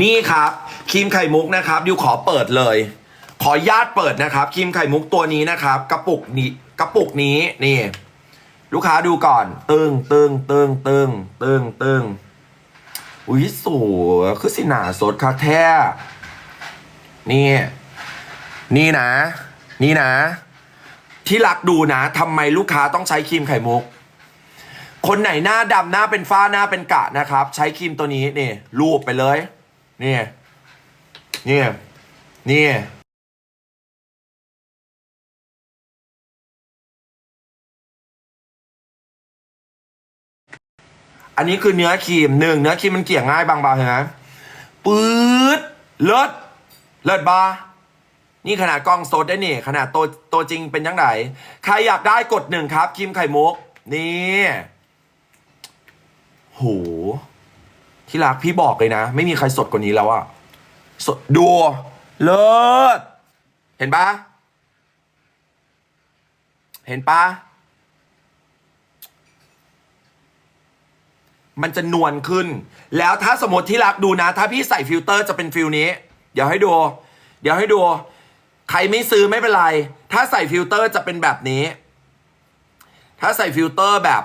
นี่ครับครีมไข่มุกนะครับดิวขอเปิดเลย ขอญาตเปิดนะครับครีมไข่มุกตัวนี้นะครับ กระปุกนี้กระปุกนี้นี่ ลูกค้าดูก่อน ตึงตึงตึงตึงตึงตึงอุ้ยสวยคือสิหนาสดคักแท้นี่ นี่นะ นี่นะ ที่รักดูนะทำไมลูกค้าต้องใช้ครีมไข่มุก คนไหนหน้าดำหน้าเป็นฝ้าหน้าเป็นกะนะครับ ใช้ครีมตัวนี้นี่รูปไปเลย นี่ยนี่ยนี่ยอันนี้คือเนื้อครีมหนึ่งเนื้อครีมมันเกี่ยง่ายบางเบาเห็นไหมปื๊ดเลิศเลิศบานี่ขนาดกล้องสดได้นี่ ขนาดตัวตัวจริงเป็นยังไงใครอยากได้กดหนึ่งครับครีมไข่มุก นี่ โห ที่รักพี่บอกเลยนะ ไม่มีใครสดกว่านี้แล้วอะสดดูเลิศเห็นปะเห็นปะมันจะนวลขึ้น แล้วถ้าสมมติที่รักดูนะ ถ้าพี่ใส่ฟิลเตอร์จะเป็นฟิลนี้ เดี๋ยวให้ดู เดี๋ยวให้ดู ใครไม่ซื้อไม่เป็นไร ถ้าใส่ฟิลเตอร์จะเป็นแบบนี้ ถ้าใส่ฟิลเตอร์แบบ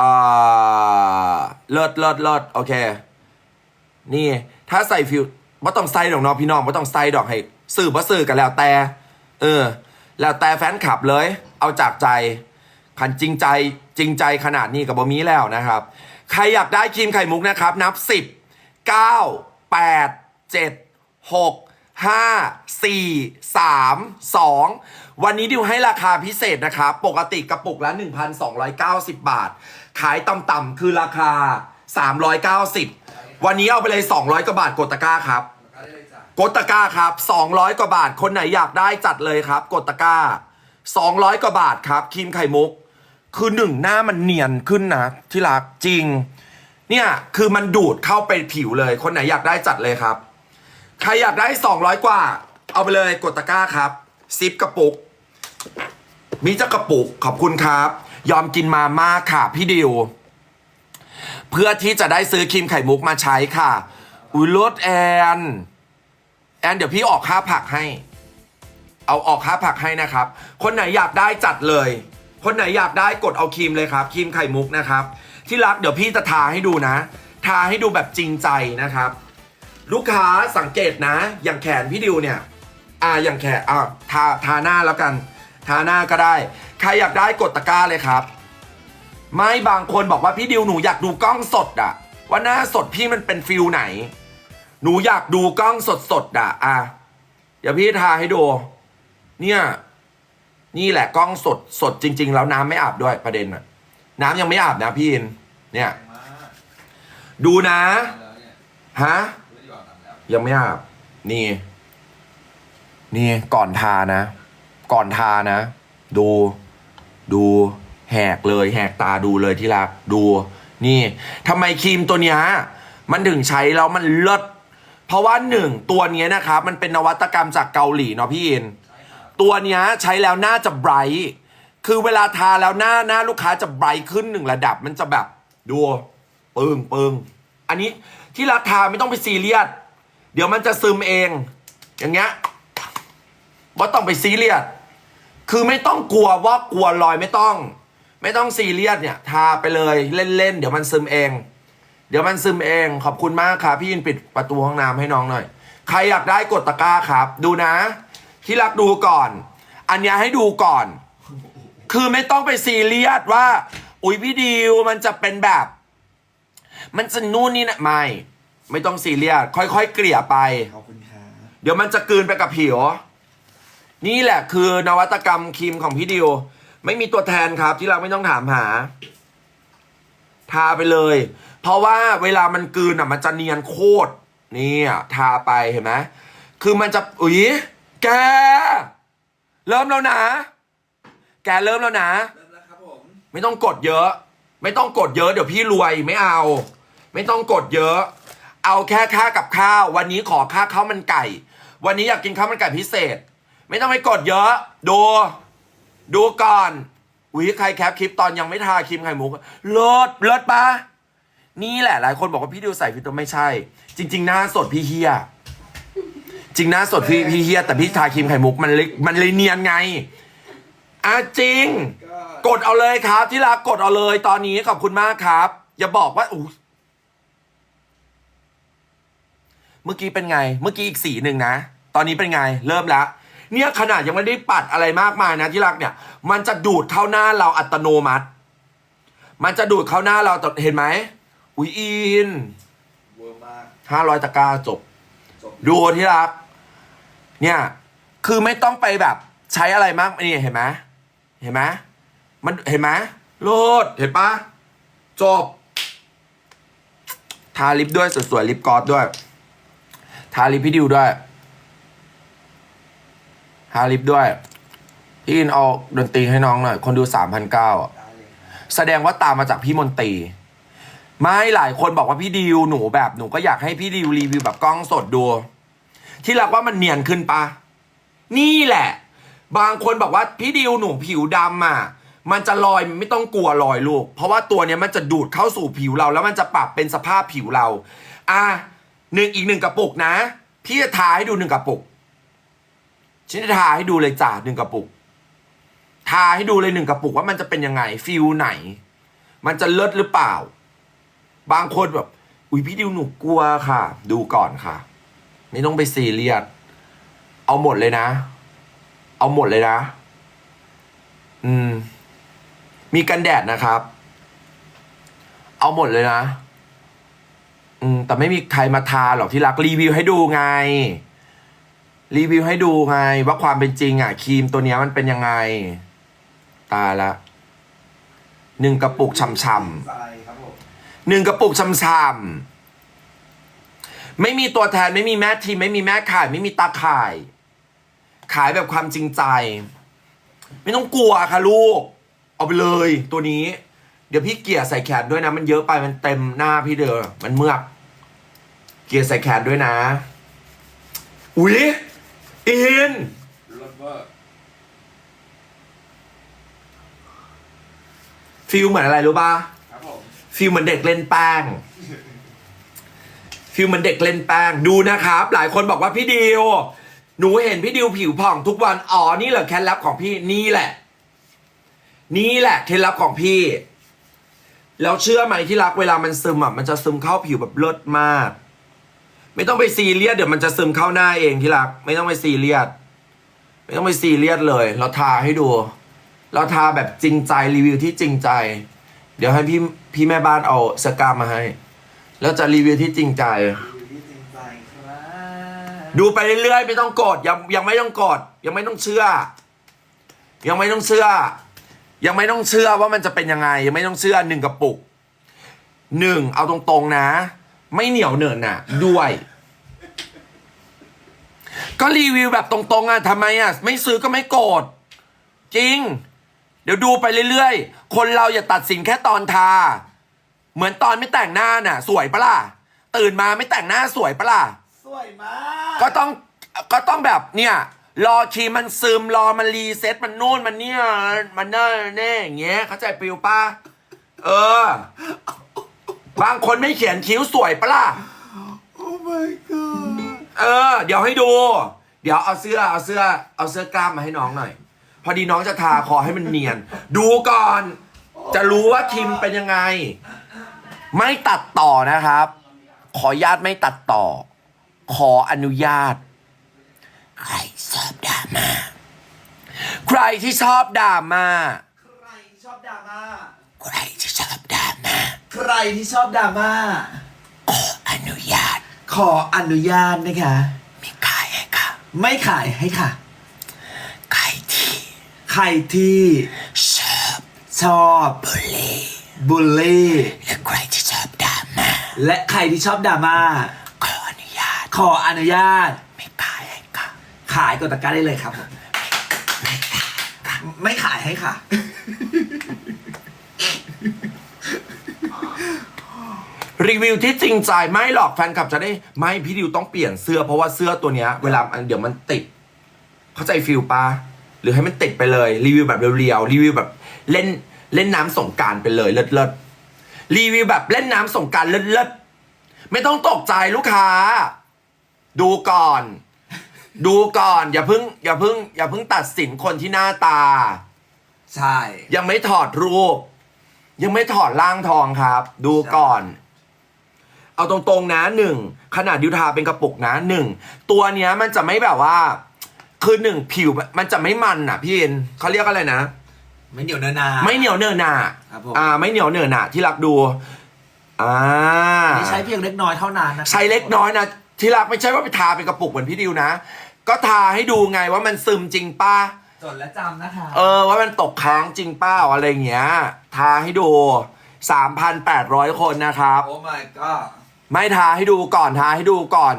อ่าเลิศเลิศเลิศโอเค นี่ ถ้าใส่ฟิลว่ต้องใส่ดอกเน้องพี่น้องว่ต้องใส่ดอกให้สื่อว่สื่อกันแล้วแต่ เออ แล้วแต่แฟนคลับเลย เอาจากใจขันจริงใจจริงใจขนาดนี้กับบอมีแล้วนะครับ ใครอยากได้ครีมไข่มุกนะครับ นับ 10 9 8 7 6 5 4 3 2 วันนี้ดิวให้ราคาพิเศษนะครับ ปกติกระปุกละ 1,290 บาท ขายต่ำๆคือราคา 390 วันนี้เอาไปเลย 200 กว่าบาทกดตะกร้าครับ กดตะกร้าครับ 200 กว่าบาท คนไหนอยากได้จัดเลยครับ กดตะกร้า 200 กว่าบาทครับครีมไข่มุก คือหนึ่งหน้ามันเนียนขึ้นนะ ที่รักจริง เนี่ยคือมันดูดเข้าไปผิวเลย คนไหนอยากได้จัดเลยครับ ใครอยากได้ 200 กว่า เอาไปเลยกดตะกร้าครับซิปกระปุก มีจะกระปุกขอบคุณครับ ยอมกินมาม่าค่ะพี่ดิว เพื่อที่จะได้ซื้อครีมไข่มุกมาใช้ค่ะ อุ้ยรถแอน แอน เดี๋ยวพี่ออกค่าผักให้ เอาออกค่าผักให้นะครับ คนไหนอยากได้จัดเลย คนไหนอยากได้กดเอาครีมเลยครับครีมไข่มุกนะครับ ที่รักเดี๋ยวพี่จะทาให้ดูนะ ทาให้ดูแบบจริงใจนะครับ ลูกค้าสังเกตนะ อย่างแขนพี่ดิวเนี่ย อ่าอย่างแขนอ่าทาทาหน้าแล้วกัน ทาหน้าก็ได้ ใครอยากได้กดตะกร้าเลยครับ ไม่บางคนบอกว่าพี่ดิวหนูอยากดูกล้องสดอะว่าหน้าสดพี่มันเป็นฟิลไหน หนูอยากดูกล้องสดสดอะอะเดี๋ยวพี่ทาให้ดู เนี่ย นี่แหละกล้องสดสดจริง ๆ แล้วน้ำไม่อาบด้วยประเด็นอะน้ำยังไม่อาบนะพี่อินเนี่ย ดูนะฮะยังไม่อาบนี่ นี่ก่อนทานะ ก่อนทานะ ดูดู แหกเลยแหกตาดูเลยที่รักดูนี่ทำไมครีมตัวนี้มันถึงใช้แล้วมันเลิศเพราะว่าหนึ่งตัวนี้นะครับมันเป็นนวัตกรรมจากเกาหลีเนาะพี่อินตัวนี้ใช้แล้วหน้าจะไบรท์คือเวลาทาแล้วหน้าหน้าลูกค้าจะไบรท์ขึ้นหนึ่งระดับมันจะแบบดูปึ้งปึงอันนี้ที่ราทาไม่ต้องไปซีเรียสเดี๋ยวมันจะซึมเอง อย่างเงี้ยว่าต้องไปซีเรียสคือไม่ต้องกลัวว่ากลัวรอยไม่ต้อง ไม่ต้องซีเรียสเนี่ย ทาไปเลยเล่นๆ เดี๋ยวมันซึมเอง เดี๋ยวมันซึมเอง ขอบคุณมากครับพี่ยินปิดประตูห้องน้ำให้น้องหน่อย ใครอยากได้กดตะกร้าครับ ดูนะ ที่รักดูก่อน อันเนี้ยให้ดูก่อน คือไม่ต้องไปซีเรียสว่า อุ๊ยพี่ดิวมันจะเป็นแบบ มันจะนู่นนี่นะไม่ ไม่ต้องซีเรียสค่อยๆ เกลี่ยไป ขอบคุณครับเดี๋ยวมันจะกลืนไปกับผิว นี่แหละคือนวัตกรรมครีมของพี่ดิว ไม่มีตัวแทนครับที่เราไม่ต้องถามหา ทาไปเลย เพราะว่าเวลามันกลืนอะมันจะเนียนโคตรนี่อะทาไปเห็นไหมคือมันจะอุ๊ยแก เริ่มแล้วนะ แกเริ่มแล้วนะ เริ่มแล้วครับผม ไม่ต้องกดเยอะ ไม่ต้องกดเยอะ เดี๋ยวพี่รวยไม่เอา ไม่ต้องกดเยอะ เอาแค่ค่ากับข้าว วันนี้ขอค่าข้าวมันไก่ วันนี้อยากกินข้าวมันไก่พิเศษ ไม่ต้องไปกดเยอะ ดู ดูก่อนอุ้ยใครแคปคลิปตอนยังไม่ทาครีมไข่มุกเลิศเลิศปะนี่แหละ หลายคนบอกว่าพี่ดิวใส่ฟิลเตอร์ไม่ใช่ จริง ๆ หน้าสดพี่เฮียจริงหน้าสดพี่พี่เฮียแต่พี่ทาครีมไข่มุกมันเลยมันเลยเนียนไงอะจริง กดเอาเลยครับ ที่รักกดเอาเลยตอนนี้ขอบคุณมากครับ อย่าบอกว่าอู้เมื่อกี้เป็นไง เมื่อกี้อีกสีหนึ่งนะ ตอนนี้เป็นไง เริ่มแล้ว เนี่ยขนาดยังไม่ได้ปัดอะไรมากมายนะที่รักเนี่ย มันจะดูดเข้าหน้าเราอัตโนมัติ มันจะดูดเข้าหน้าเราตเห็นไหมอุ้ยอินเวอร์มากห้าร้อยตะกร้าจบ จบดูที่รัก เนี่ย คือไม่ต้องไปแบบ ใช้อะไรมากนี่เห็นไหมเห็นไหมมันเห็นไหมโลดเห็นปะจบ ทาลิปด้วยสวยๆลิปกลอสด้วย ทาลิปพี่ดิวด้วย ทาลิปด้วยพี่อินเอาดนตรีให้น้องหน่อย คนดูสามพันเก้าแสดงว่าตามมาจากพี่มนตรีไม่หลายคนบอกว่าพี่ดิวหนูแบบหนูก็อยากให้พี่ดิวรีวิวแบบกล้องสดดู ที่รักว่ามันเนียนขึ้นปะนี่แหละ บางคนบอกว่าพี่ดิวหนูผิวดำอะ มันจะลอยไม่ต้องกลัวลอยลูก เพราะว่าตัวเนี้ยมันจะดูดเข้าสู่ผิวเรา แล้วมันจะปรับเป็นสภาพผิวเรา อะหนึ่งอีกหนึ่งกระปุกนะ พี่จะทาให้ดูหนึ่งกระปุก ฉันจะทาให้ดูเลยจ้าหนึ่งกระปุก ทาให้ดูเลยหนึ่งกระปุกว่ามันจะเป็นยังไงฟิลไหน มันจะเลิศหรือเปล่า บางคนแบบ อุ้ยพี่ดิวหนูกลัวค่ะ ดูก่อนค่ะ ไม่ต้องไปซีเรียสเอาหมดเลยนะ เอาหมดเลยนะ อืม มีกันแดดนะครับ เอาหมดเลยนะ อืม แต่ไม่มีใครมาทาหรอกที่รักรีวิวให้ดูไง รีวิวให้ดูไงว่าความเป็นจริงอะครีมตัวเนี้ยมันเป็นยังไง ตายละหนึ่งกระปุกช่ำใส่ครับผมๆหนึ่งกระปุกช่ำๆไม่มีตัวแทนไม่มีแม่ทีมไม่มีแม่ขาย ไม่มีตาขาย ขายแบบความจริงใจ ไม่ต้องกลัวค่ะลูก เอาไปเลยตัวนี้ เดี๋ยวพี่เกียร์ใส่แขนด้วยนะ มันเยอะไปมันเต็มหน้าพี่เด้อมันเมือก เกียร์ใส่แขนด้วยนะ อุ๊ย อินรถเวอร์ฟิลเหมือนอะไรรู้ป่ะครับผมฟิลเหมือนเด็กเล่นแป้งฟิลเหมือนเด็กเล่นแป้งดูนะครับ หลายคนบอกว่าพี่ดิวหนูเห็นพี่ดิวผิวผ่องทุกวันอ๋อนี่เหรอเคล็ดลับของพี่นี่แหละ นี่แหละเคล็ดลับของพี่ แล้วเชื่อไหมที่รักเวลามันซึมอะมันจะซึมเข้าผิวแบบเลิศมาก ไม่ต้องไปซีเรียสเดี๋ยวมันจะซึมเข้าหน้าเองที่รัก ไม่ต้องไปซีเรียสไม่ต้องไปซีเรียสเลย เราทาให้ดู เราทาแบบจริงใจรีวิวที่จริงใจ เดี๋ยวให้พี่พี่แม่บ้านเอาสกามาให้ แล้วจะรีวิวที่จริงใจอยู่ที่จริงใจครับดูไปเรื่อยๆไม่ต้องกดยังยังไม่ต้องกดยังไม่ต้องเชื่อ ยังไม่ต้องเชื่อ ยังไม่ต้องเชื่อว่ามันจะเป็นยังไง ยังไม่ต้องเชื่อหนึ่งกระปุกหนึ่งเอาตรงๆนะ ไม่เหนียวเหนินน่ะด้วย ก็รีวิวแบบตรงๆอะทำไมอะ ไม่ซื้อก็ไม่โกรธจริง เดี๋ยวดูไปเรื่อยๆ คนเราอย่าตัดสินแค่ตอนทา เหมือนตอนไม่แต่งหน้าน่ะ สวยปะล่ะ ตื่นมาไม่แต่งหน้าสวยปะล่ะ สวยมาก ก็ต้องก็ต้องแบบเนี่ย รอครีมมันซึมรอมันรีเซ็ตมันนู่นมันเนี่ยมันเน่แน่อย่างเงี้ยเข้าใจปิวป้าเออ บางคนไม่เขียนคิ้วสวยปะล่ะโอ้ my god เออ เดี๋ยวให้ดู เดี๋ยวเอาเสื้อเอาเสื้อเอาเสื้อกล้ามมาให้น้องหน่อย พอดีน้องจะทาคอให้มันเนียน ดูก่อน จะรู้ว่าครีมเป็นยังไง ไม่ตัดต่อนะครับ ขออนุญาตไม่ตัดต่อ ขออนุญาต ใครชอบดราม่าใครที่ชอบดราม่า ใครที่ชอบดราม่า ใครที่ชอบดราม่า ใครที่ชอบดราม่าขออนุญาต ขออนุญาตนะคะไม่ขายให้ค่ะ ไม่ขายให้ค่ะ ใครที่ใครที่ชอบชอบบุหรี่บูลลี่ และใครที่ชอบดราม่าและใครที่ชอบดราม่าขออนุญาต ขออนุญาต ไม่ขายให้ค่ะ ขายกดตะกร้าได้เลยครับผมไม่ขายให้ค่ะ รีวิวที่จริงใจไม่หรอกแฟนคลับจะได้ไม่พี่ดิวต้องเปลี่ยนเสื้อเพราะว่าเสื้อตัวเนี้ยเวลามันเดี๋ยวมันติด เข้าใจฟิลปะหรือให้มันติดไปเลย รีวิวแบบเรียวๆรีวิวแบบเล่นเล่นน้ำสงกรารไปเลยเลิศเลิศรีวิวแบบเล่นน้ำสงกรารเลิศๆไม่ต้องตกใจลูกค้า ดูก่อน ดูก่อน อย่าเพิ่ง อย่าเพิ่ง อย่าเพิ่งตัดสินคนที่หน้าตา ใช่ ยังไม่ถอดรูป ยังไม่ถอดร่างทองครับ ดูก่อน เอาตรงๆนะหนึ่งขนาดดิวทาเป็นกระปุกนะหนึ่งตัวเนี้ยมันจะไม่แบบว่า คือหนึ่งผิวมันจะไม่มันอะพี่เอ็นเขาเรียกอะไรนะ ไม่เหนียวเนินนา ไม่เหนียวเนอะหนาครับผม อ่า ไม่เหนียวเนอะหนาที่รักดูอ่าอันนี้ใช้เพียงเล็กน้อยเท่านั้นนะใช้เล็กน้อยนะที่รักไม่ใช่ว่าไปทาเป็นกระปุกเหมือนพี่ดิวนะ ก็ทาให้ดูไงว่ามันซึมจริงป้า จดและจำนะคะ เออว่ามันตกค้างจริงเป้าอะไรอย่างเงี้ย ทาให้ดู 3,800 คนนะครับ โอ้ my god ไม่ทาให้ดูก่อนทาให้ดูก่อน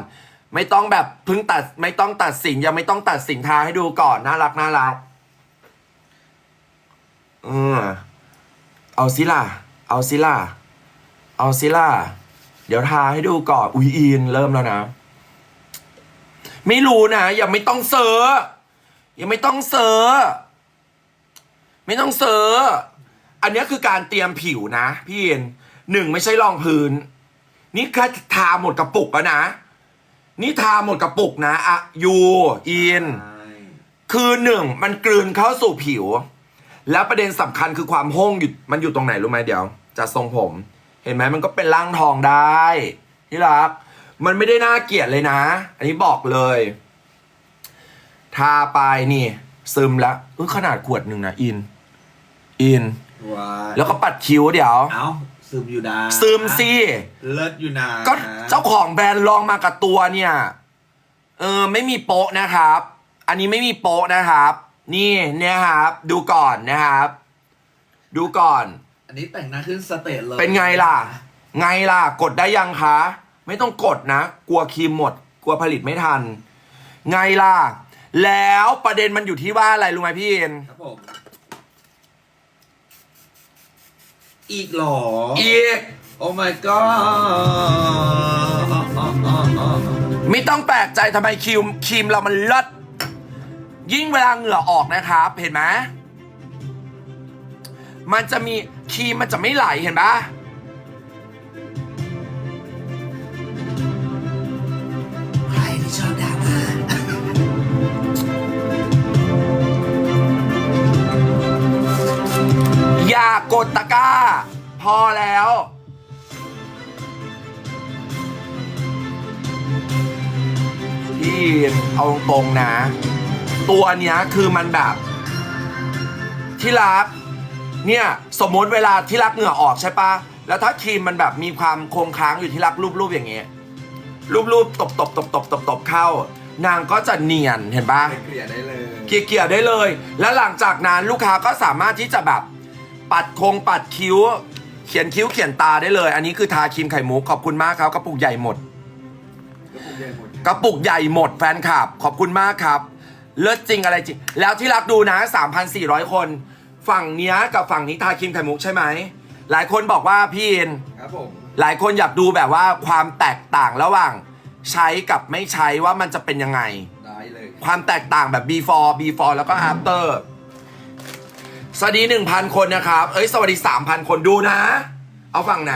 ไม่ต้องแบบเพิ่งตัดไม่ต้องตัดสินยังไม่ต้องตัดสินทาให้ดูก่อนน่ารักน่ารักเออเอาสิล่ะ เอาสิล่ะ เอาสิล่ะ เดี๋ยวทาให้ดูก่อนอุยอินเริ่มแล้วนะ ไม่รู้นะยังไม่ต้องเซอร์ยังไม่ต้องเซอร์ไม่ต้องเซอร์อันนี้คือการเตรียมผิวนะ พี่เอ็นหนึ่งไม่ใช่รองพื้น นี่แค่ทาหมดกระปุกแล้วนะ นี่ทาหมดกระปุกนะอะยูอินใช่คือหนึ่งมันกลืนเข้าสู่ผิว แล้วประเด็นสำคัญคือความห้งอยู่มันอยู่ตรงไหนรู้ไหมเดี๋ยว จะทรงผม เห็นไหมมันก็เป็นร่างทองได้ที่รัก มันไม่ได้น่าเกลียดเลยนะ อันนี้บอกเลย ทาไปนี่ ซึมแล้วเออขนาดขวดหนึ่งนะอิน อิน ว้ายแล้วก็ปัดคิ้วเดี๋ยว เอ้า ซึมอยู่นะซึมสิเลิศอยู่นะก็เจ้าของแบรนด์ลองมากับตัวเนี่ย เออไม่มีโป๊ะนะครับ อันนี้ไม่มีโป๊ะนะครับ นี่เนี่ยครับ ดูก่อนนะครับ ดูก่อน อันนี้แต่งหน้าขึ้นสเตจเลยเป็นไงล่ะ ไงล่ะ กดได้ยังคะ ไม่ต้องกดนะ กลัวครีมหมด กลัวผลิตไม่ทัน ไงล่ะ แล้วประเด็นมันอยู่ที่ว่าอะไรรู้ไหมพี่เอ็นครับผม อีกหรอ อีก โอ้ my god ไม่ต้องแปลกใจทำไมครีมครีมเรามันเลิศยิ่งเวลาเหงื่อออกนะครับ เห็นไหมมันจะมีครีมมันจะไม่ไหลเห็นปะ อย่ากดตะกร้า พอแล้ว พี่เอาตรงๆนะ ตัวเนี้ยคือมันแบบ ที่รัก เนี่ยสมมติเวลาที่รักเหงื่อออกใช่ปะแล้วถ้าครีมมันแบบมีความคงค้างอยู่ที่รักรูปๆอย่างเงี้ยรูปๆตบๆตบๆตบๆเข้า นางก็จะเนียนเห็นปะ เกลี่ยได้เลย เกลี่ยๆได้เลย แล้วหลังจากนั้นลูกค้าก็สามารถที่จะแบบ ปัดโคงปัดคิ้ว เขียนคิ้วเขียนตาได้เลย อันนี้คือทาครีมไข่มุกขอบคุณมากครับกระปุกใหญ่หมด กระปุกใหญ่หมดแฟนคลับ ขอบคุณมากครับ เลิศจริงอะไรจริง แล้วที่รักดูนะ 3,400 คน ฝั่งเนี้ยกับฝั่งนี้ทาครีมไข่มุกใช่ไหม หลายคนบอกว่าพี่อิน ครับผม หลายคนอยากดูแบบว่าความแตกต่างระหว่าง ใช้กับไม่ใช้ว่ามันจะเป็นยังไง ได้เลย ความแตกต่างแบบ before before แล้วก็ after สวัสดี1,000คนนะครับ เอ้ย สวัสดี3,000คนดูนะ เอาฝั่งไหน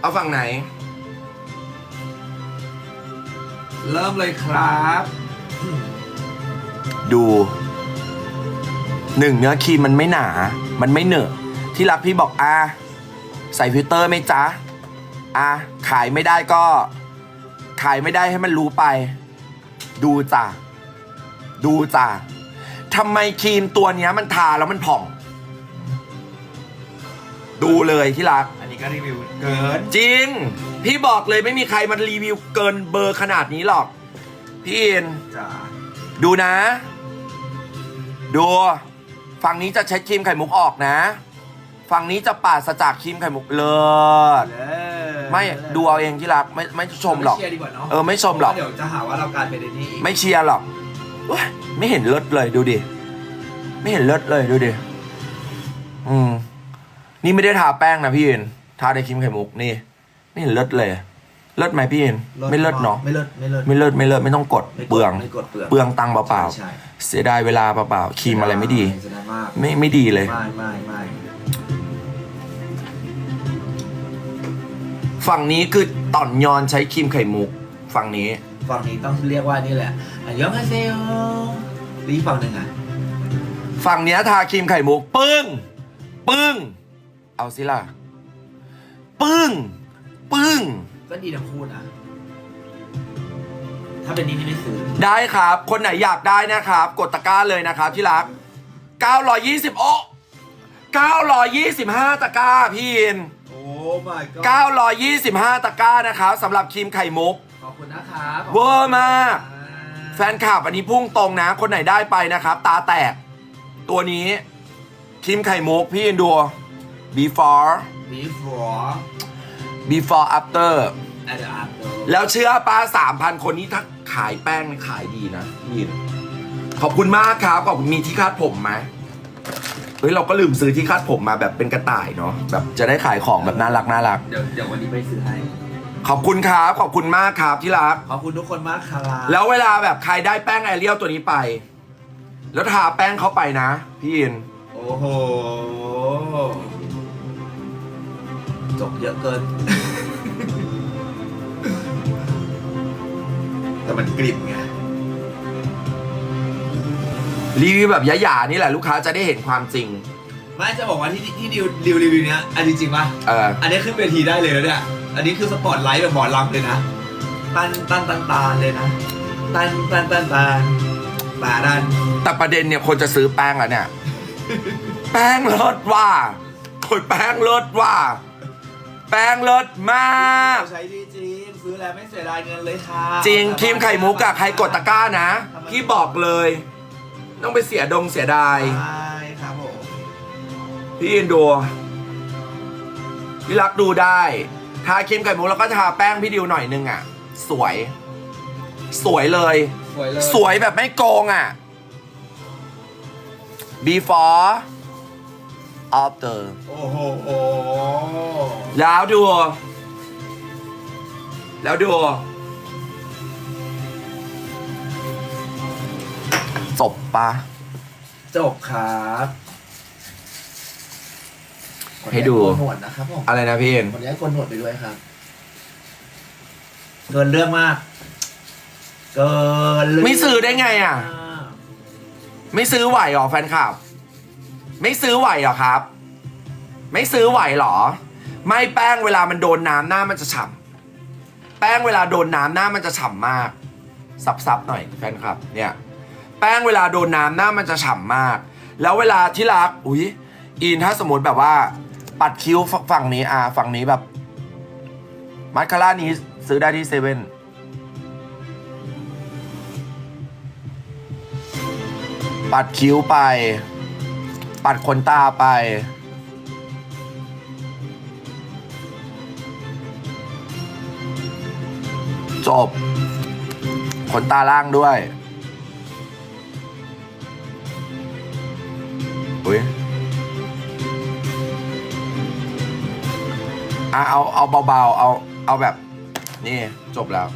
เอาฝั่งไหน เริ่มเลยครับ ดูหนึ่งเนื้อครีมมันไม่หนา มันไม่เหนอะ ที่รักพี่บอกอะใส่ฟิลเตอร์ไหมจ๊ะอะขายไม่ได้ก็ ขายไม่ได้ให้มันรู้ไป ดูจ้ะ ดูจ้ะ ทำไมครีมตัวเนี้ยมันทาแล้วมันผ่อง ดูเลยที่รัก อันนี้ก็รีวิวเกิน จริง พี่บอกเลยไม่มีใครมันรีวิวเกินเบอร์ขนาดนี้หรอก พี่อินจ้าดูนะ ดู ฝั่งนี้จะเช็ดครีมไข่มุกออกนะ ฝั่งนี้จะปาดสจากครีมไข่มุกเลิศ ไม่ดูเอาเองที่รักไม่ไม่ชมหรอกไเชียร์ดีกว่าเนาะเออไม่ชมหรอก เพาะว่าเดี๋ยวจะหาว่าเรากลารเป็นไอ้นี่อีก ไม่เชียร์หรอกเว้ย ไม่เห็นเลิศเลยดูดิ ไม่เห็นเลิศเลยดูดิ อืม นี่ไม่ได้ทาแป้งนะพี่เอ็นทาแต่ครีมไข่มุกนี่ ไม่เห็นเลิศเลยเลิศไหมพี่เอ็นไม่เลิศเนาะไม่เลิศไม่เลิศไม่เลิศไม่เลิศไม่ต้องกดไม่กดเปลืองไม่กดเปลืองเปลืองตังค์เปล่าใช่ๆเสียดายเวลาเปล่าๆครีมอะไรไม่ดีเสียดายมากไม่ไม่ดีเลยไม่ไม่ไม่ฝั่งนี้คือต่อนยอนใช้ครีมไข่มุก ฝั่งนี้ ฝั่งนี้ต้องเรียกว่านี่แหละอะยองฮาเซโอรีฝั่งหนึ่งอะ ฝั่งเนี้ยทาครีมไข่มุก ปึ้ง ปึ้ง เอาสิล่ะ ปึ้ง ปึ้ง ก็ดีทั้งคู่นะถ้าเป็นนี้นี่ไม่ซื้อได้ครับ คนไหนอยากได้นะครับ กดตะกร้าเลยนะครับที่รัก 920 โอ้925 ตะกร้าพี่อิน โอ้ my god 925 ตะกร้านะครับสำหรับครีมไข่มุก ขอบคุณนะครับเวอร์มากอ่าแฟนคลับอันนี้พุ่งตรงนะ คนไหนได้ไปนะครับ ตาแตก ตัวนี้ครีมไข่มุกพี่อินดู before บีฟอร์ before after แอดอาร์โตแล้วเชื่อป้าสามพันคนนี้ถ้าขายแป้งขายดีนะพี่อินขอบคุณมากครับขอบคุณมีที่คาดผมไหมเฮ้ยเราก็ลืมซื้อที่คาดผมมาแบบเป็นกระต่ายเนาะแบบจะได้ขายของแบบน่ารักน่ารัก เดี๋ยวเดี๋ยววันนี้ไปซื้อให้ ขอบคุณครับ ขอบคุณมากครับที่รัก ขอบคุณทุกคนมากครับแล้วเวลาแบบใครได้แป้งไอเรียลตัวนี้ไป แล้วทาแป้งเข้าไปนะ พี่อิน โอ้โห จบเยอะเกิน แต่มันกริบไง รีวิวแบบหยาๆนี่แหละลูกค้าจะได้เห็นความจริง ไม่จะบอกว่าที่ที่ดิวดิวรีวิวเนี้ยอันจริงๆป่ะเอออันนี้ขึ้นเวทีได้เลยนะเนี่ย อันนี้คือสปอตไลท์แบบหมอลำเลยนะ ตันตันตันตานเลยนะ ตันตันตันตันตาดันแต่ประเด็นเนี่ยคนจะซื้อแป้งอะเนี่ย แป้งเลิศว่าโอ้ยแป้งเลิศว่า แป้งเลิศมาก ใช้ดีจริงซื้อแล้วไม่เสียดายเงินเลยค่ะจริงครีมไข่มุกอะใครกดตะกร้านะ พี่บอกเลย ต้องไปเสียดงเสียดาย ใช่ครับผม พี่อินดูพี่รักดูได้ ทาครีมไข่มุกแล้วก็ทาแป้งพี่ดิวหน่อยนึงอะ สวย สวยเลย สวยเลยสวยแบบไม่โกงอะ before after โอ้โหโอ้แล้วดู แล้วดูจบปะ จบครับ ให้ดูโกนหนวดนะครับผมอะไรนะพี่อินคนนี้โกนหนวดไปด้วยครับ เกินเรื่องมาก เกินเรื่องไม่ซื้อได้ไงอะ ไม่ซื้อไหวหรอแฟนคลับ ไม่ซื้อไหวหรอครับ ไม่ซื้อไหวหรอ ไม่แป้งเวลามันโดนน้ำหน้ามันจะฉ่ำแป้งเวลาโดนน้ำหน้ามันจะฉ่ำมากซับๆหน่อยแฟนคลับ เนี่ย แป้งเวลาโดนน้ำหน้ามันจะฉ่ำมาก แล้วเวลาที่รัก อุ้ยอินถ้าสมมติแบบว่า ปัดคิ้วฝั่งนี้อ่าฝั่งนี้แบบมัสคาร่านี้ซื้อได้ที่เซเว่นปัดคิ้วไป ปัดขนตาไป จบ ขนตาล่างด้วยอุ้ย อะเอาเอาเบาๆเอาเอาแบบนี่จบแล้ว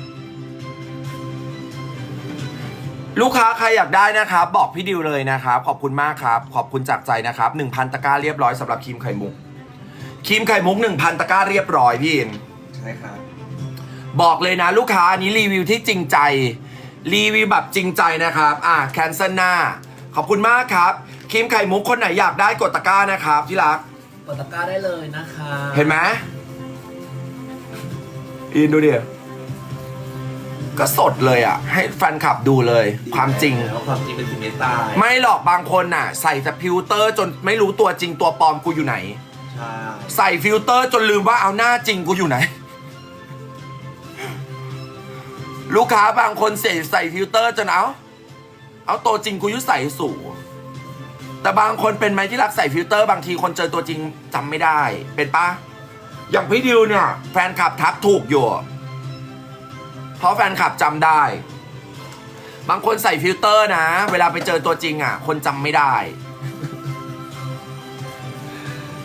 ลูกค้าใครอยากได้นะครับ บอกพี่ดิวเลยนะครับ ขอบคุณมากครับ ขอบคุณจากใจนะครับ1,000ตะกร้าเรียบร้อยสำหรับครีมไข่มุกครีมไข่มุก1,000ตะกร้าเรียบร้อยพี่อิน ใช่ครับ บอกเลยนะลูกค้าอันนี้รีวิวที่จริงใจ รีวิวแบบจริงใจนะครับ อะแคนเซิลหน้า ขอบคุณมากครับครีมไข่มุกคนไหนอยากได้กดตะกร้านะครับที่รัก กดตะกร้าได้เลยนะคะ เห็นไหม อินดูดิก็สดเลยอะ ให้แฟนคลับดูเลย ความจริง แล้วความจริงเป็นสิ่งไม่ตาย ไม่หรอกบางคนน่ะ ใส่แต่ฟิลเตอร์จนไม่รู้ตัวจริงตัวปลอมกูอยู่ไหน ใช่ ใส่ฟิลเตอร์จนลืมว่าเอาหน้าจริงกูอยู่ไหน ลูกค้าบางคนเสียใส่ฟิลเตอร์จนเอาเอาตัวจริงกูอยุ่ใส่สูแต่บางคนเป็นไหมที่รักใส่ฟิลเตอร์บางทีคนเจอตัวจริงจำไม่ได้ เป็นปะ อย่างพี่ดิวเนี่ย แฟนคลับทักถูกอยู่ เพราะแฟนคลับจำได้ บางคนใส่ฟิลเตอร์นะ เวลาไปเจอตัวจริงอะ คนจำไม่ได้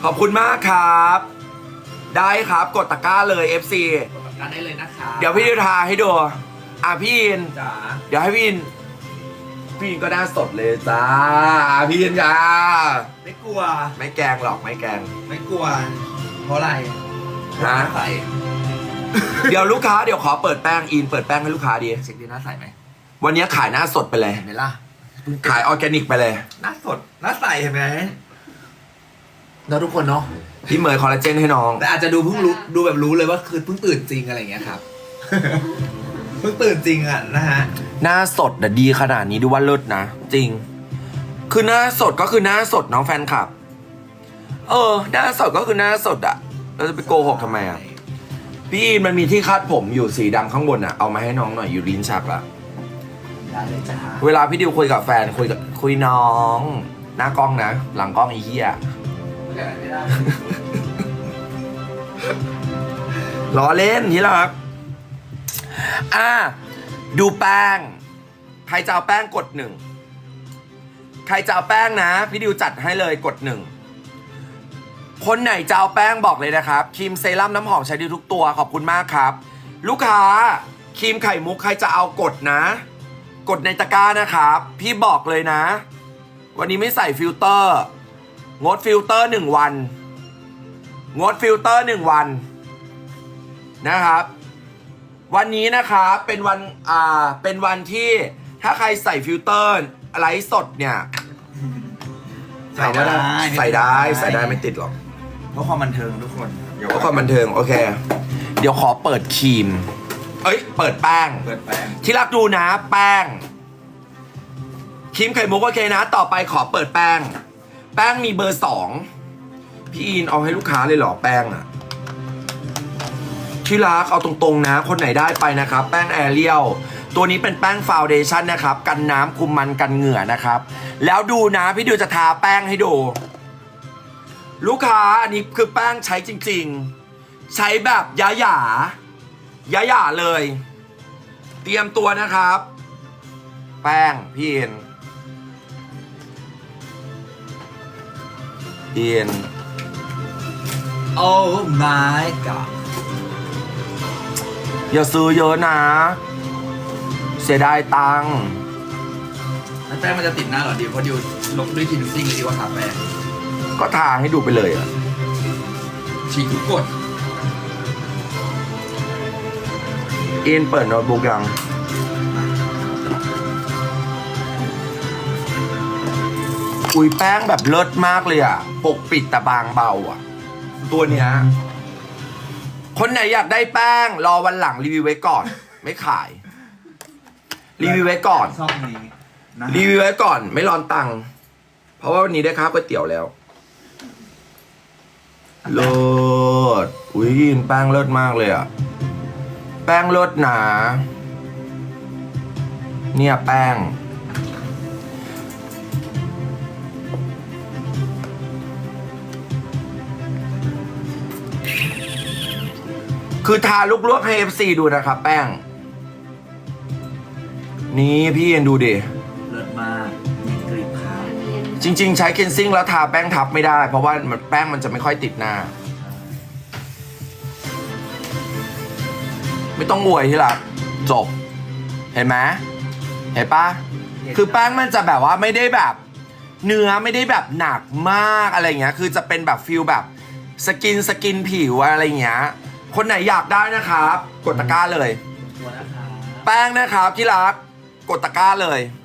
ขอบคุณมากครับ ได้ครับกดตะกร้าเลย FC กดตะกร้าได้เลยนะคะเดี๋ยวพี่ดิวทาให้ดู อะพี่อิน จ๋าเดี๋ยวให้พี่อิน พี่อินก็หน้าสดเลยจ้าอะพี่อินจ้า ไม่กลัว ไม่แกล้งหรอกไม่แกล้ง ไม่กลัว เพราะอะไร ฮะใส่เดี๋ยวลูกค้าเดี๋ยวขอเปิดแป้งอินเปิดแป้งให้ลูกค้าดี เช็คดีหน้าใสไหมวันนี้ขายหน้าสดไปเลย เห็นไหมล่ะขายออร์แกนิกไปเลย หน้าสดหน้าใสเห็นไหมเราทุกคนเนาะพี่เหมยคอลลาเจนให้น้อง แต่อาจจะดูเพิ่งรู้ดูแบบรู้เลยว่าคือเพิ่งตื่นจริงอะไรอย่างเงี้ยครับ เพิ่งตื่นจริงอะนะฮะหน้าสดน่ะดีขนาดนี้ดูว่าเลิศนะ จริง คือหน้าสดก็คือหน้าสดน้องแฟนคลับ เออ หน้าสดก็คือหน้าสดอะ เราจะไปโกหกทำไมอะพี่อินมันมีที่คาดผมอยู่สีดำข้างบนอะเอามาให้น้องหน่อยอยู่ลิ้นชักละได้เลยจ้าเวลาพี่ดิวคุยกับแฟนคุยกับคุยน้อง หน้ากล้องนะ หลังกล้องไอ้เหี้ยไม่ได้ล้อเล่นที่รักอะดูแป้ง ใครจะเอาแป้งกดหนึ่ง ใครจะเอาแป้งนะ พี่ดิวจัดให้เลยกดหนึ่ง คนไหนจะเอาแป้งบอกเลยนะครับครีมเซรั่มน้ำหอมใช้ดีทุกตัวขอบคุณมากครับ ลูกค้าครีมไข่มุกใครจะเอากดนะ กดในตะกร้านะครับ พี่บอกเลยนะ วันนี้ไม่ใส่ฟิลเตอร์ งดฟิลเตอร์หนึ่งวัน งดฟิลเตอร์หนึ่งวันนะครับ วันนี้นะครับเป็นวันอ่าเป็นวันที่ถ้าใครใส่ฟิลเตอร์ไลฟ์สดเนี่ยใส่ได้ใส่ได้ใส่ได้ไม่ติดหรอก เพราะความบันเทิงทุกคนเพราะความบันเทิงโอเค เดี๋ยวขอเปิดครีม เอ้ย เปิดแป้ง เปิดแป้งที่รักดูนะ แป้งครีมไข่มุกโอเคนะ ต่อไปขอเปิดแป้ง แป้งมีเบอร์สองพี่อินเอาให้ลูกค้าเลยเหรอแป้งอะที่รักเอาตรงๆนะ คนไหนได้ไปนะครับ แป้งแอเรียลตัวนี้เป็นแป้งฟาวเดชั่นนะครับ กันน้ำคุมมันกันเหงื่อนะครับ แล้วดูนะ พี่ดิวจะทาแป้งให้ดู ลูกค้าอันนี้คือแป้งใช้จริง ๆ ใช้แบบยาหยาๆยาหยาๆเลย เตรียมตัวนะครับ แป้งพี่เอ็นพี่เอ็นโอ้ my god อย่าซื้อเยอะนะ เสียดายตังค์ แล้วแป้งมันจะติดหน้าเหรอดิวเพราะดิวลบด้วยทินซิ่งเลยดิวว่าทาแป้ง ก็ทาให้ดูไปเลยอะฉีกทุกกฎเอ็นเปิดโน้ตบุ๊กยังอุ้ยแป้งแบบเลิศมากเลยอะปกปิดแต่บางเบาอะตัวเนี้ย คนไหนอยากได้แป้ง รอวันหลังรีวิวไว้ก่อน ไม่ขาย รีวิวไว้ก่อน ช่องนี้นะรีวิวไว้ก่อน ไม่รอนตังค์เพราะว่าวันนี้ได้ค่าก๋วยเตี๋ยวแล้ว เลิศอุ้ยยินแป้งเลิศมากเลยอะแป้งเลิศหนา เนี่ยแป้ง คือทาลูกลวกให้ FC ดูนะครับแป้ง นี่พี่เอ็นดูดิ จริง ๆ ใช้เคนซิ่งแล้วทาแป้งทับไม่ได้ เพราะว่ามันแป้งมันจะไม่ค่อยติดหน้า ไม่ต้องอวยที่ละจบ เห็นไหมเห็นปะคือแป้งมันจะแบบว่าไม่ได้แบบ เนื้อไม่ได้แบบหนักมากอะไรเงี้ย คือจะเป็นแบบฟิลแบบสกินสกินผิวอะไรเงี้ย คนไหนอยากได้นะครับ กดตะกร้าเลยตัวนะคะแป้งนะครับที่รัก กดตะกร้าเลยเ